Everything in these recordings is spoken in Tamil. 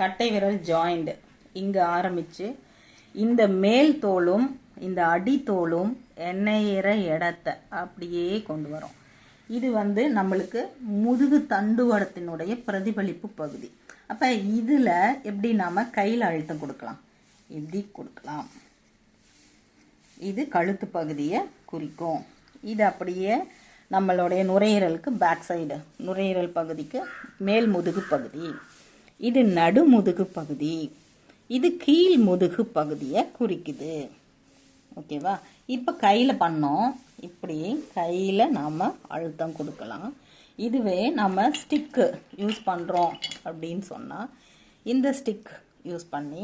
கட்டை விரல் ஜாயிண்ட் இங்கே ஆரம்பித்து இந்த மேல் தோலும் இந்த அடித்தோலும் எண்ணெயிற இடத்த அப்படியே கொண்டு வரும். இது வந்து நம்மளுக்கு முதுகு தண்டுவடத்தினுடைய பிரதிபலிப்பு பகுதி. அப்போ இதில் எப்படி நாம் கையில் அழுத்தம் கொடுக்கலாம்? இப்படி கொடுக்கலாம். இது கழுத்து பகுதியை குறிக்கும். இது அப்படியே நம்மளுடைய நுரையீரலுக்கு பேக் சைடு நுரையீரல் பகுதிக்கு மேல் முதுகு பகுதி. இது நடுமுதுகு பகுதி. இது கீழ் முதுகு பகுதியை குறிக்குது. ஓகேவா? இப்போ கையில் பண்ணோம். இப்படி கையில் நாம் அழுத்தம் கொடுக்கலாம். இதுவே நம்ம ஸ்டிக்கு யூஸ் பண்ணுறோம் அப்படின்னு சொன்னால் இந்த ஸ்டிக் யூஸ் பண்ணி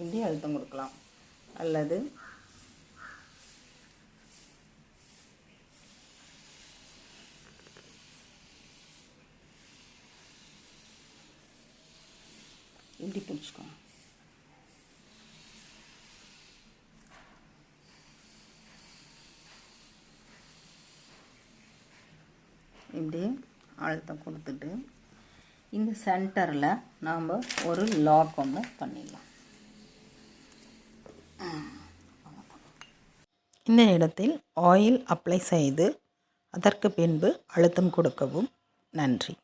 இப்படி அழுத்தம் கொடுக்கலாம். அல்லது இப்படி பிடிச்சிக்கோங்க இப்படி அழுத்தம் கொடுத்துட்டு இந்த சென்டரில் நாம் ஒரு லாக் ஒன்று பண்ணிடலாம். இந்த இடத்தில் ஆயில் அப்ளை செய்து அதற்கு பின்பு அழுத்தம் கொடுக்கவும் நன்றி.